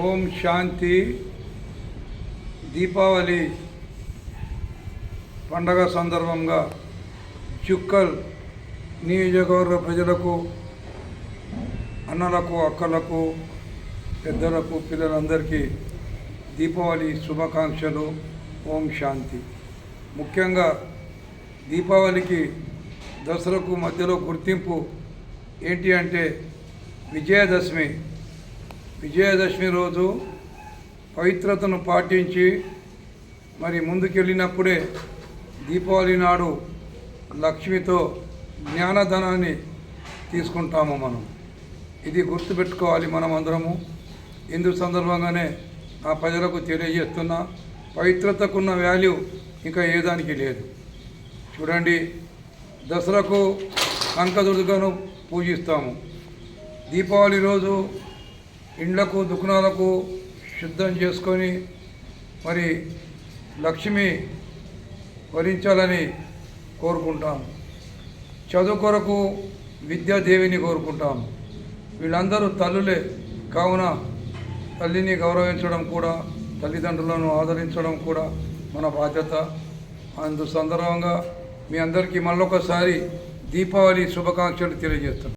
ఓం శాంతి. దీపావళి పండగ సందర్భంగా చుక్కల్ నియోజకవర్గ ప్రజలకు అన్నలకు అక్కలకు పెద్దలకు పిల్లలందరికీ దీపావళి శుభాకాంక్షలు. ఓం శాంతి. ముఖ్యంగా దీపావళికి దసరాకు మధ్యలో గుర్తింపు ఏంటి అంటే విజయదశమి. విజయదశమి రోజు పవిత్రతను పాటించి మరి ముందుకెళ్ళినప్పుడే దీపావళి నాడు లక్ష్మితో జ్ఞానధనాన్ని తీసుకుంటాము మనం. ఇది గుర్తుపెట్టుకోవాలి మనం అందరము ఇందు సందర్భంగానే ఆ ప్రజలకు తెలియజేస్తున్నా పవిత్రతకున్న వాల్యూ ఇంకా ఏ దానికి లేదు. చూడండి దసరాకు కంకదుర్గను పూజిస్తాము. దీపావళి రోజు ఇండ్లకు దుకాణాలకు శుద్ధం చేసుకొని మరి లక్ష్మి వరించాలని కోరుకుంటాం. చదువు కొరకు విద్యాదేవిని కోరుకుంటాం. వీళ్ళందరూ తల్లులే కావున తల్లిని గౌరవించడం కూడా తల్లిదండ్రులను ఆదరించడం కూడా మన బాధ్యత. అందు సందర్భంగా మీ అందరికీ మళ్ళొకసారి దీపావళి శుభాకాంక్షలు తెలియజేస్తున్నాం.